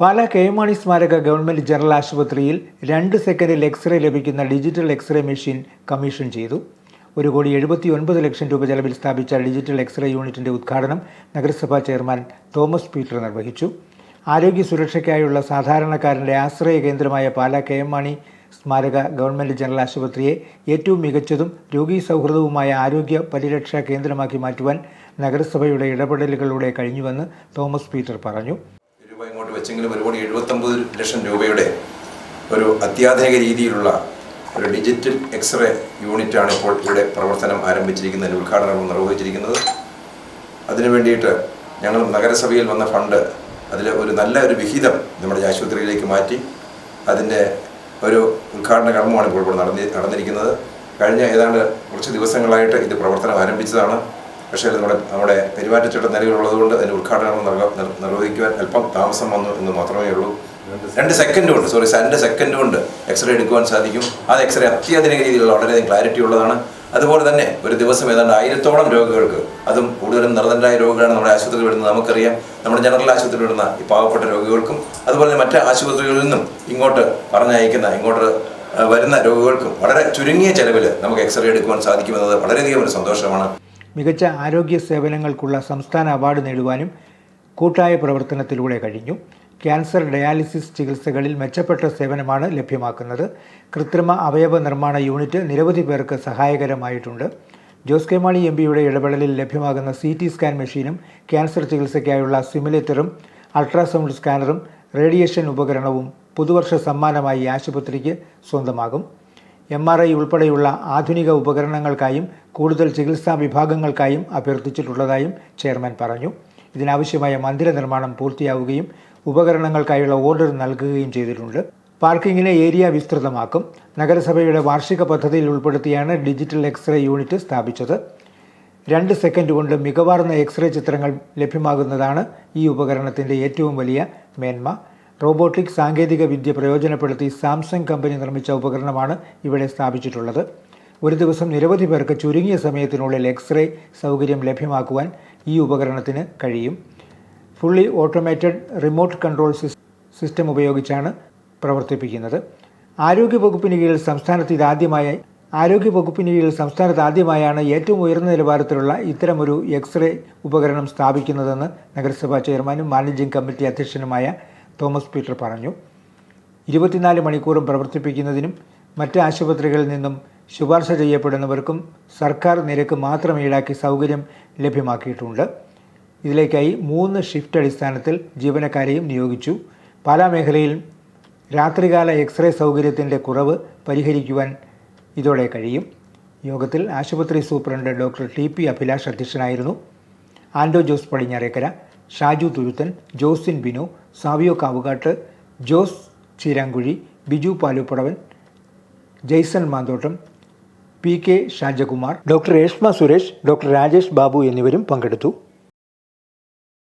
പാല K M സ്മാരക government general ആശുപത്രിയിൽ രണ്ട് സെക്കൻഡിൽ എക്സ്റേ ലഭിക്കുന്ന ഡിജിറ്റൽ എക്സ്റേ മെഷീൻ കമ്മീഷൻ ചെയ്തു. ഒരു കോടി എഴുപത്തി ഒൻപത് ലക്ഷം രൂപ ചെലവിൽ സ്ഥാപിച്ച ഡിജിറ്റൽ എക്സ്റേ യൂണിറ്റിന്റെ ഉദ്ഘാടനം നഗരസഭാ ചെയർമാൻ തോമസ് പീറ്റർ നിർവഹിച്ചു. ആരോഗ്യ സുരക്ഷയ്ക്കായുള്ള സാധാരണക്കാരന്റെ ആശ്രയ കേന്ദ്രമായ പാല കെ എം മാണി സ്മാരക ഗവൺമെന്റ് ജനറൽ ആശുപത്രിയെ ഏറ്റവും മികച്ചതും രോഗീ സൗഹൃദവുമായ ആരോഗ്യ പരിരക്ഷാ കേന്ദ്രമാക്കി മാറ്റുവാൻ നഗരസഭയുടെ ഇടപെടലുകളിലൂടെ കഴിഞ്ഞുവെന്ന് തോമസ് പീറ്റർ പറഞ്ഞു. ഇങ്ങോട്ട് വെച്ചെങ്കിലും ഒരു കോടി എഴുപത്തൊമ്പത് ലക്ഷം രൂപയുടെ ഒരു അത്യാധുനിക രീതിയിലുള്ള ഒരു ഡിജിറ്റൽ എക്സ്റേ യൂണിറ്റാണ് ഇപ്പോൾ ഇവിടെ പ്രവർത്തനം ആരംഭിച്ചിരിക്കുന്നതിന് ഉദ്ഘാടനം നിർവഹിച്ചിരിക്കുന്നത്. അതിനു വേണ്ടിയിട്ട് ഞങ്ങൾ നഗരസഭയിൽ വന്ന ഫണ്ട് അതിൽ ഒരു നല്ല ഒരു വിഹിതം നമ്മുടെ ആശുപത്രിയിലേക്ക് മാറ്റി അതിന്റെ ഒരു ഉദ്ഘാടന കർമ്മമാണ് ഇപ്പോൾ ഇവിടെ നടന്നി നടന്നിരിക്കുന്നത്. കഴിഞ്ഞ ഏതാണ്ട് കുറച്ച് ദിവസങ്ങളായിട്ട് ഇത് പ്രവർത്തനം ആരംഭിച്ചതാണ്. പക്ഷേ നമ്മുടെ നമ്മുടെ പെരുമാറ്റച്ചട്ട നിലവിലുള്ളതുകൊണ്ട് അതിന് ഉദ്ഘാടനം നിർവ- നിർവഹിക്കുവാൻ അല്പം താമസം വന്നു എന്ന് മാത്രമേ ഉള്ളൂ. രണ്ട് സെക്കൻഡ് കൊണ്ട് സോറി രണ്ട് സെക്കൻഡ് കൊണ്ട് എക്സ്റേ എടുക്കുവാൻ സാധിക്കും. അത് എക്സ്റേ അത്യാധുനിക രീതിയിലുള്ള വളരെയധികം ക്ലാരിറ്റി ഉള്ളതാണ്. അതുപോലെ തന്നെ ഒരു ദിവസം ഏതാണ്ട് ആയിരത്തോളം രോഗികൾക്ക് അതും കൂടുതലും നിർദ്ധനരായ രോഗികളാണ് നമ്മുടെ ആശുപത്രിയിൽ വരുന്നത്. നമുക്കറിയാം. നമ്മുടെ ജനറൽ ആശുപത്രിയിൽ വരുന്ന ഈ പാവപ്പെട്ട രോഗികൾക്കും അതുപോലെ തന്നെ മറ്റ് ആശുപത്രികളിൽ നിന്നും ഇങ്ങോട്ട് പറഞ്ഞയക്കുന്ന ഇങ്ങോട്ട് വരുന്ന രോഗികൾക്കും വളരെ ചുരുങ്ങിയ ചെലവിൽ നമുക്ക് എക്സ്റേ എടുക്കുവാൻ സാധിക്കുമെന്നത് വളരെയധികം ഒരു സന്തോഷമാണ്. മികച്ച ആരോഗ്യ സേവനങ്ങൾക്കുള്ള സംസ്ഥാന അവാർഡ് നേടുവാനും കൂട്ടായ പ്രവർത്തനത്തിലൂടെ കഴിഞ്ഞു. ക്യാൻസർ ഡയാലിസിസ് ചികിത്സകളിൽ മെച്ചപ്പെട്ട സേവനമാണ് ലഭ്യമാക്കുന്നത്. കൃത്രിമ അവയവ നിർമ്മാണ യൂണിറ്റ് നിരവധി പേർക്ക് സഹായകരമായിട്ടുണ്ട്. ജോസ് കെ മാണി എം പിയുടെ ഇടപെടലിൽ ലഭ്യമാകുന്ന സി ടി സ്കാൻ മെഷീനും ക്യാൻസർ ചികിത്സയ്ക്കായുള്ള സിമുലേറ്ററും അൾട്രാസൗണ്ട് സ്കാനറും റേഡിയേഷൻ ഉപകരണവും പുതുവർഷ സമ്മാനമായി ആശുപത്രിക്ക് സ്വന്തമാകും. എം ആർ ഐ ഉൾപ്പെടെയുള്ള ആധുനിക ഉപകരണങ്ങൾക്കായും കൂടുതൽ ചികിത്സാ വിഭാഗങ്ങൾക്കായും അഭ്യർത്ഥിച്ചിട്ടുള്ളതായും ചെയർമാൻ പറഞ്ഞു. ഇതിനാവശ്യമായ മന്ദിര നിർമ്മാണം പൂർത്തിയാവുകയും ഉപകരണങ്ങൾക്കായുള്ള ഓർഡർ നൽകുകയും ചെയ്തിട്ടുണ്ട്. പാർക്കിങ്ങിലെ ഏരിയ വിസ്തൃതമാക്കും. നഗരസഭയുടെ വാർഷിക പദ്ധതിയിൽ ഉൾപ്പെടുത്തിയാണ് ഡിജിറ്റൽ എക്സ്റേ യൂണിറ്റ് സ്ഥാപിച്ചത്. രണ്ട് സെക്കൻഡ് കൊണ്ട് മികവാർന്ന എക്സ്റേ ചിത്രങ്ങൾ ലഭ്യമാകുന്നതാണ് ഈ ഉപകരണത്തിന്റെ ഏറ്റവും വലിയ മേന്മ. റോബോട്ടിക് സാങ്കേതിക വിദ്യ പ്രയോജനപ്പെടുത്തി സാംസങ് കമ്പനി നിർമ്മിച്ച ഉപകരണമാണ് ഇവിടെ സ്ഥാപിച്ചിട്ടുള്ളത്. ഒരു ദിവസം നിരവധി പേർക്ക് ചുരുങ്ങിയ സമയത്തിനുള്ളിൽ എക്സ്റേ സൗകര്യം ലഭ്യമാക്കുവാൻ ഈ ഉപകരണത്തിന് കഴിയും. Fully automated remote control sys- system ഉപയോഗിച്ചാണ് പ്രവർത്തിപ്പിക്കുന്നത്. ആരോഗ്യ വകുപ്പിന് കീഴിൽ സംസ്ഥാനത്ത് ഇതാദ്യമായി ആരോഗ്യ വകുപ്പിന് കീഴിൽ സംസ്ഥാനത്ത് ആദ്യമായാണ് ഏറ്റവും ഉയർന്ന നിലവാരത്തിലുള്ള ഇത്തരമൊരു എക്സ്റേ ഉപകരണം സ്ഥാപിക്കുന്നതെന്ന് നഗരസഭാ ചെയർമാനും മാനേജിംഗ് കമ്മിറ്റി അധ്യക്ഷനുമായ തോമസ് പീറ്റർ പറഞ്ഞു. ഇരുപത്തിനാല് മണിക്കൂറും പ്രവർത്തിപ്പിക്കുന്നതിനും മറ്റ് ആശുപത്രികളിൽ നിന്നും ശുപാർശ ചെയ്യപ്പെടുന്നവർക്കും സർക്കാർ നിരക്ക് മാത്രം ഈടാക്കി സൗകര്യം ലഭ്യമാക്കിയിട്ടുണ്ട്. ഇതിലേക്കായി മൂന്ന് ഷിഫ്റ്റ് അടിസ്ഥാനത്തിൽ ജീവനക്കാരെയും നിയോഗിച്ചു. പാലാ മേഖലയിൽ രാത്രികാല എക്സ്റേ സൗകര്യത്തിന്റെ കുറവ് പരിഹരിക്കുവാൻ ഇതോടെ കഴിയും. യോഗത്തിൽ ആശുപത്രി superintendent doctor T P Abhilash അധ്യക്ഷനായിരുന്നു. Ando Jose Padinjarekkara Shaju Thuruthan Josin Binu Savio Kavukattu Jose Cheeramkuzhy Biju Paluppadavan Jaison Manthottam P K Shajakumar doctor Reshma Suresh doctor Rajesh Babu എന്നിവരും പങ്കെടുത്തു.